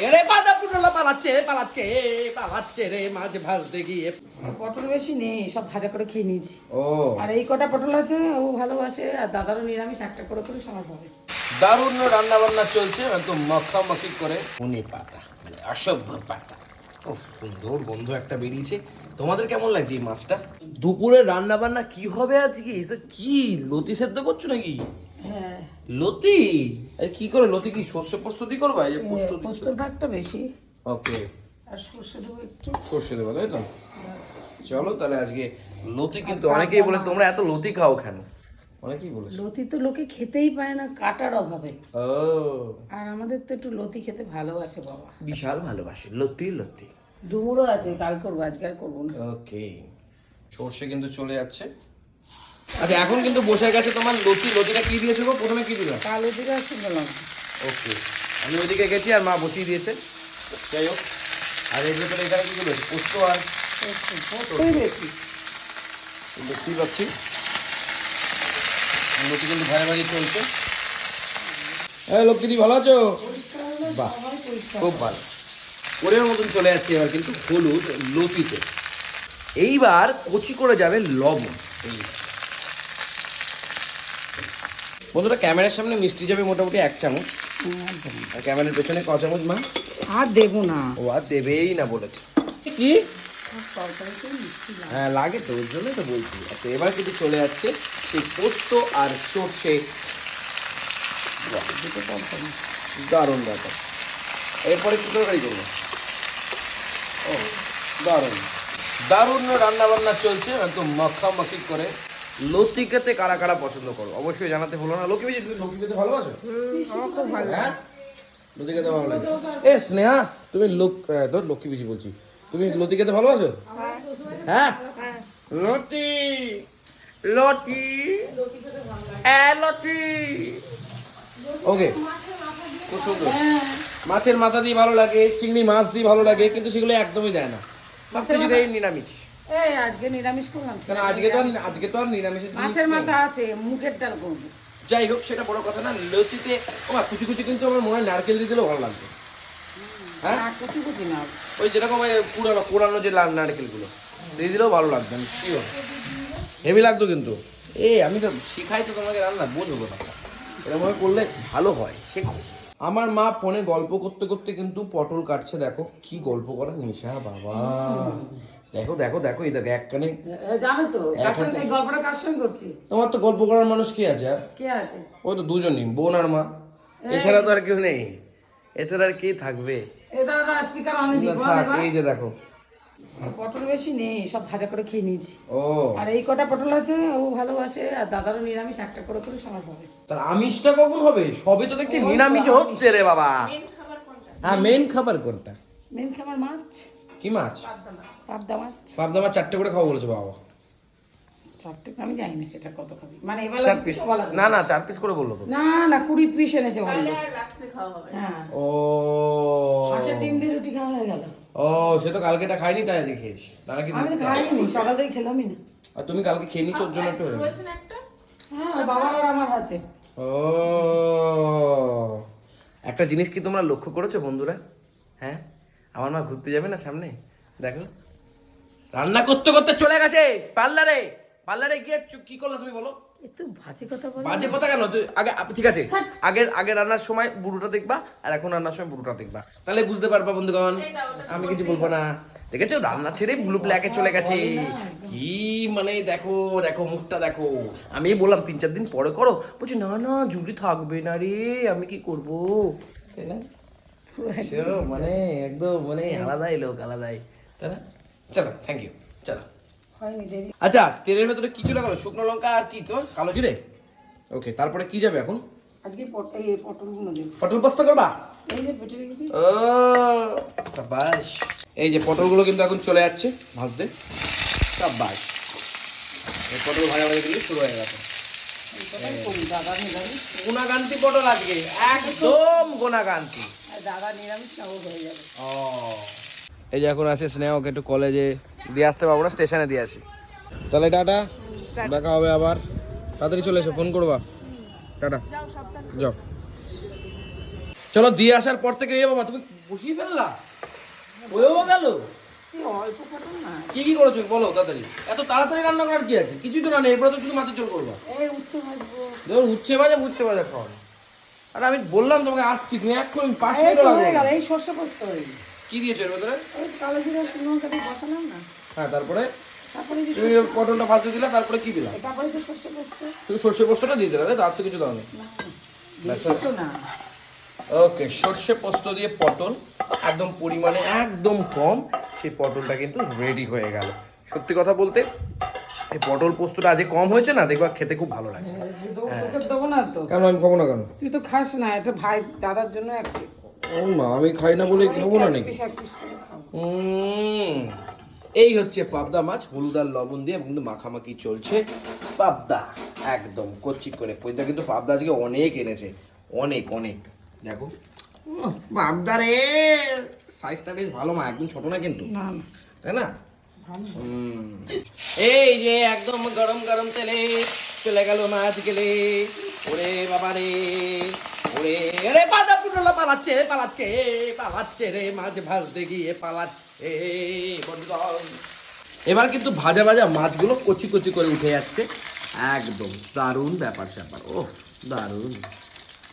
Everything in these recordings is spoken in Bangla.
রে বাঁধা পালাচ্ছে পালাচ্ছে পালাচ্ছে রে মাঝে ভাজতে গিয়ে। পটল বেশি নেই সব ভাজা করে খেয়ে নিয়েছি। ও। আর এই কটা পটল আছে ও ভালোবাসে আর দাদারও নিরামিষ একটা করে করে সবার হবে। দারুণ রান্না বান্না চলছে একদম মাখামাখি করে। উনি পাতা মানে অসভ্য পাতা। ও সুন্দর গন্ধ একটা বেরিয়েছে। তোমাদের কেমন লাগছে এই মাছটা? দুপুরে রান্না বান্না কি হবে আজকে? কি লতি সেদ্ধ করছ নাকি? লতি? এই কি করে লতি কি শস্য প্রস্তুতি করবা? এই যে প্রস্তুতি পোস্তর ভাগটা বেশি। ওকে। আর সর্ষে দেবো একটু। সর্ষে দেবো তাই তো? চলো তাহলে আজকে লতি কিন্তু অনেকেই বলে তোমরা এত লতি খাও কেন? অনেকেই বলেছে। লতি তো লোকে খেতেই পায় না কাটার অভাবে। ও। আর আমাদের তো একটু লতি খেতে ভালোবাসে বাবা। বিশাল ভালোবাসে। লতি লতি। ডুমুরও আছে কাল করব আজকে আর করব না। ওকে। সর্ষে কিন্তু চলে যাচ্ছে। আচ্ছা এখন কিন্তু বসে গেছে তোমার লতি। লতিটা কি দিয়েছ গো? প্রথমে কি দিলাম কালো আর শুনলাম ওকে আমি ওইদিকে গেছি আর মা বসিয়ে দিয়েছে। যাই হোক আর এর ভেতরে এখানে কি করবে পোস্ত আর দেখতেই পাচ্ছি। লতি কিন্তু ভাই ভাই চলছে। হ্যাঁ লক্ষ্মীদি ভালো আছো? বাহ খুব ভালো। ওরের মতন চলে যাচ্ছে এবার কিন্তু হলুদ লতিতে। এইবার কচি করে যাবে লবণ। এই বন্ধুরা ক্যামেরার সামনে মিষ্টি যাবে মোটামুটি এক চামচ। আর ক্যামেরার পেছনে ক চামচ মা? আর দেবো না। ও আর দেবেই না বলেছে। কি? হ্যাঁ লাগে তো ওর জন্যই তো বলছি। আচ্ছা এবার কিন্তু চলে যাচ্ছে সেই পোস্ত আর সর্ষে। দারুণ ব্যাপার। এরপরে কি তরকারি করব? ও দারুণ। দারুণ রান্না বান্না চলছে একদম মাখামাখি করে। লতি খেতে কারা কারা পছন্দ করো? অবশ্যই জানাতে হলো না। লোকে বেশি তুমি লতি খেতে ভালোবাসো হ্যাঁ? লতি খেতে ভালো লাগে। এ স্নেহা তুমি লোক তোর লক্ষ্মী বেশি বলছি। তুমি লতি খেতে ভালোবাসো হ্যাঁ? লতি লতি। এ লতি। ওকে। খুব সুন্দর। মাছের মাথা দিয়ে ভালো লাগে চিংড়ি মাছ দিয়ে ভালো লাগে কিন্তু সেগুলো একদমই যায় না। সব দিয়ে নিরামিষ। এই আজকে নিরামিষ করলাম। কেন আজকে তো আজকে তো আর নিরামিষের মাছের মাথা আছে মুখের ডাল করব। যাই হোক সেটা বড় কথা না লতিতে কুচি কুচি কিন্তু আমার মনে হয় নারকেল দিয়ে দিলেও ভালো লাগবে। হ্যাঁ? কুচি কুচি না। ওই যেরকম পুরানো পুরানো যে লাল নারকেলগুলো দিয়ে দিলেও ভালো লাগবে আমি শিওর হেভি লাগতো কিন্তু। এ আমি তো শিখাই তো তোমাকে রান্না বোঝবো না এরকম করলে ভালো হয় শেখো। আমার মা ফোনে গল্প করতে করতে কিন্তু পটল কাটছে দেখো কি গল্প করা নেশা বাবা। দেখো দেখো দেখো এই দেখো এক কানে জানো তো কার সঙ্গে গল্পটা কার সঙ্গে করছি তোমার তো গল্প করার মানুষ কি আছে আর? কে আছে? ওই তো দুজনই বোন আর মা। এছাড়া তো আর কেউ নেই। এছাড়া আর কে থাকবে? এ দাদা স্পিকার অনেক না, থাক এই যে দেখো। পটল বেশি নেই সব ভাজা করে খেয়ে নিয়েছি। ও। আর এই কটা পটল আছে ও ভালোবাসে আর দাদারও নিরামিষ একটা করে করে সবার হবে। তার আমিষটা কখন হবে? সবে তো দেখছি নিরামিষ হচ্ছে রে বাবা। হ্যাঁ মেন খাবার কোনটা? মেন খাবার মাছ? কি মাছ? পাবদা মাছ। পাবদা মাছ চারটে করে খাওয়া বলেছে বাবা। চারটে আমি জানি না সেটা কত খাবি। মানে এবার চার পিস না না চার পিস করে বলল না না কুড়ি পিস এনেছে বলল হ্যাঁ। ও। হাঁসের ডিম দিয়ে রুটি খাওয়া হয়ে গেল। ও সে তো কালকেটা খাইনি তাই আজকে খেয়েছি। তারা কি আমি খাইনি সকাল থেকে খেলামই না। আর তুমি কালকে খেয়ে নিচ্ছ ওর জন্য একটু হয়ে গেছে। হ্যাঁ বাবার আর আমার আছে। ও। একটা জিনিস কি তোমরা লক্ষ্য করেছ বন্ধুরা? হ্যাঁ? আমার মা ঘুরতে যাবে না সামনে? দেখো। রান্না করতে করতে চলে গেছে পার্লারে। পার্লারে গিয়ে কি করল তুমি বলো? একটু বাজে কথা বলো বাজে কথা কেন? তুই আগে ঠিক আছে। আগের আগে রান্নার সময় বুড়োটা দেখবা আর এখন রান্নার সময় বুড়োটা দেখবা। তাহলে বুঝতে পারবা বন্ধুগণ আমি কিছু বলব না। দেখেছ? রান্না ছেড়ে ব্লু প্ল্যাকে চলে গেছে। কি মানে দেখো দেখো মুখটা দেখো। আমি বললাম তিন চার দিন পরে করো। বলছি না না জুলি থাকবে না রে আমি কি করব? তাই না? মানে একদম মানে আলাদাই লোক আলাদাই। চলো থ্যাংক ইউ চলো। আচ্ছা তেলের ভেতরে কি চলে গেল? শুকনো লঙ্কা আর কি? তোমার কালো জিরে? ওকে তারপরে কি যাবে এখন? আজকে পটল পাস্তা করবা? এই যে পেটে রেখেছি। ও সাবাস এই যে পটলগুলো কিন্তু এখন চলে যাচ্ছে ভাজতে। সাবাস এই পটল ভাজা ভাজা কিন্তু শুরু হয়ে গেছে। গুণাগান্তি পটল আজকে একদম গুণাগান্তি। দাদা নিরামিষ না ও হয়ে যাবে। এই যে এখন আছে স্নেহ ওকে একটু কলেজে দিয়ে আসতে পারব না স্টেশনে দিয়ে আসি। তাহলে টাটা দেখা হবে আবার। তাড়াতাড়ি চলে এসো ফোন করবা। টাটা। যাও চলো দিয়ে আসার পর থেকে এ বাবা তুমি বসিয়ে ফেললা? হয়েও গেল? এই কি কি করেছ? বলো তাড়াতাড়ি। এত তাড়াতাড়ি রান্না করার কি আছে? কিছুই তো রান্না এরপরে তো শুধু মাছের ঝোল করবা। এই উচ্ছে ভাজা উচ্ছে ভাজা খাওয়ানো আর আমি বললাম তোমাকে আসছি তুমি এখন পাঁচ এই গেল সর্ষে পোস্ত কি দিয়েছ এর ভেতরে কালো জিরা শুকনো বসালাম না? হ্যাঁ তারপরে? তারপরে যে তুমি পটলটা ভাজতে দিলা তারপরে কি দিলা? তারপরে তো সর্ষে পোস্ত। তুমি সর্ষে পোস্তটা দিয়ে দিলা তাই তো? কিছু দাও না ওকে সর্ষে পোস্ত দিয়ে পটল একদম পরিমাণে একদম কম সেই পটলটা কিন্তু রেডি হয়ে গেল। সত্যি কথা বলতে এই পটল পোস্তটা আজকে কম হয়েছে না? দেখবা খেতে খুব ভালো লাগে। হ্যাঁ, দেবো- না তো। কেন আমি খাব না কেন? তুই তো খাস না এটা ভাই দাদার জন্য এক ও মা আমি খাই না বলে খাব না নাকি? এই হচ্ছে পাবদা মাছ হলুদ আর লবণ দিয়ে কিন্তু মাখামাখি চলছে। পাবদা একদম কচি করে। পয়দা কিন্তু পাবদা আজকে অনেক এনেছে। অনেক অনেক। দেখো। পাবদা রে সাইজটা বেশ ভালো মা একদম ছোট না কিন্তু। না না। তাই না। এই যে একদম গরম গরম তেলে চলে গেল মাছ গেলে। ওরে বাবা রে ওরে রে পাদা পুটলা পালাচ্ছে পালাচ্ছে পালাচ্ছে রে, মাছ ভাজতে গিয়ে পালাচ্ছে। এবার কিন্তু ভাজা ভাজা মাছগুলো কচি কচি করে উঠে যাচ্ছে। একদম দারুণ ব্যাপার স্যাপার ও দারুণ।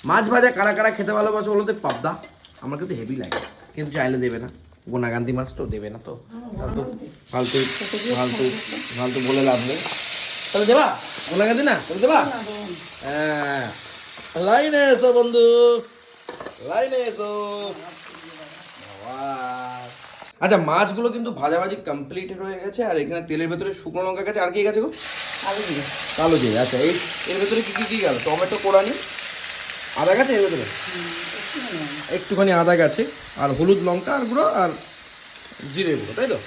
মাছ ভাজা কারা কারা খেতে ভালোবাসে বলতে পাবদা। আমার কিন্তু হেভি লাগে, কিন্তু চাইলে দেবে না। গোনাগান্তি মাছ তো দেবে না তো। ফালতু ফালতু ফালতু ফালতু বলে লাভ নেই। তাহলে দেবা? গোনাগান্তি না? তাহলে দেবা? হ্যাঁ। লাইনে এসো বন্ধু। লাইনে এসো। বাবা। আচ্ছা মাছগুলো কিন্তু ভাজাভাজি কমপ্লিট হয়ে গেছে আর এখানে তেলের ভেতরে শুকনো লঙ্কা গেছে আর কি গেছে গো? আলু কালো জিরে আচ্ছা এই এর ভেতরে কি কি কি গেল? টমেটো কোড়ানি আদা গেছে এর ভেতরে? একটুখানি আদা গেছে আর হলুদ লঙ্কা আর গুঁড়ো আর জিরে গুঁড়ো তাই তো?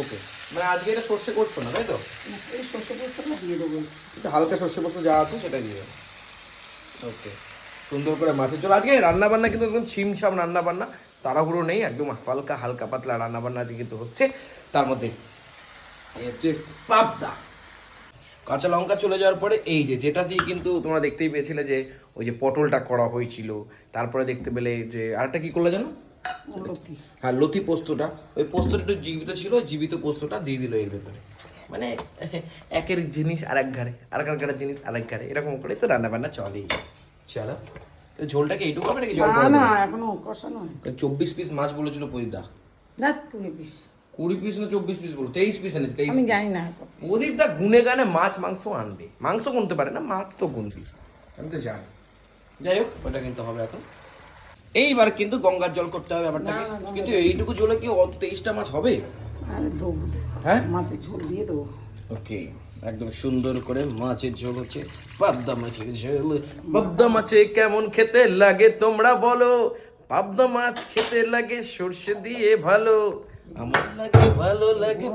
ওকে মানে আজকে এটা সর্ষে করছ না তাই তো? এই সর্ষে পোস্তটা দিয়ে দেবো। একটু হালকা সর্ষে পোস্ত যা আছে সেটা দিয়ে ওকে সুন্দর করে মাছের ঝোল আজকে রান্না বান্না কিন্তু একদম ছিমছাম রান্না বান্না তাড়াহুড়ো নেই একদম হালকা হালকা পাতলা রান্না বান্না আজকে কিন্তু হচ্ছে। তার মধ্যে এই হচ্ছে পাবদা। কাঁচা লঙ্কা চলে যাওয়ার পরে এই যে যেটা দিয়ে কিন্তু তোমরা দেখতেই পেয়েছিলে যে ওই যে পটলটা করা হয়েছিল তারপরে দেখতে পেলে যে আরেকটা কি করলে জানো? হ্যাঁ লতি পোস্তটা। ওই পোস্তটা একটু জীবিত ছিল জীবিত পোস্তটা দিয়ে দিল এর ভেতরে। মানে একের জিনিস আর এক ঘরে আর এক ঘরের জিনিস আর এক ঘরে এরকম করে তো রান্না বান্না চলেই। চলো তো ঝোলটাকে এইটুকু হবে নাকি জল না না এখনও কষানো চব্বিশ পিস মাছ বলেছিল পরিদা না কুড়ি পিস। কুড়ি পিস না চব্বিশ পিস বলো তেইশ পিস এনেছে তেইশ আমি জানি না প্রদীপ দা গুনে গানে মাছ মাংস আনবে। মাংস গুনতে পারে না মাছ তো গুনবি। আমি তো জানি। যাই হোক ওটা কিন্তু হবে এখন। এইবার কিন্তু গঙ্গার জল করতে হবে ব্যাপারটাকে। কিন্তু এইটুকু জলে কি অত তেইশটা মাছ হবে? হ্যাঁ? মাছের ঝোল দিয়ে দেবো। ওকে একদম সুন্দর করে মাছের ঝোল হচ্ছে। পাবদা মাছের ঝোল পাবদা মাছে কেমন খেতে লাগে তোমরা বলো। পাবদা মাছ খেতে লাগে সর্ষে দিয়ে ভালো। আমার লাগে ভালো লাগে।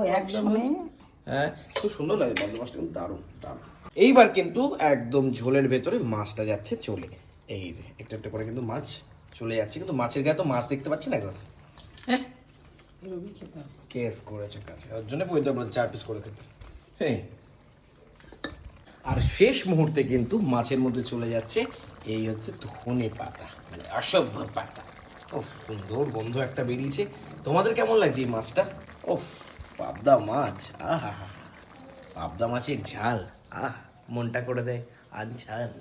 হ্যাঁ খুব সুন্দর লাগে মাছটা কিন্তু দারুণ দারুণ। এইবার কিন্তু একদম ঝোলের ভেতরে মাছটা যাচ্ছে চলে। এই যে একটা একটা করে কিন্তু মাছ চলে যাচ্ছে কিন্তু মাছের গায়ে তো মাছ দেখতে পাচ্ছি না এখন। হ্যাঁ। কেস করেছে কাছে। ওর জন্য বইতে বলে চার পিস করে খেতে। হ্যাঁ। আর শেষ মুহূর্তে কিন্তু মাছের মধ্যে চলে যাচ্ছে এই হচ্ছে ধনে পাতা মানে অসভ্য পাতা। ও সুন্দর বন্ধু একটা বেরিয়েছে। তোমাদের কেমন লাগছে এই মাছটা? ও পাবদা মাছ আহা পাবদা মাছের ঝাল, আহ, মনটা করে দেয় আনঝাল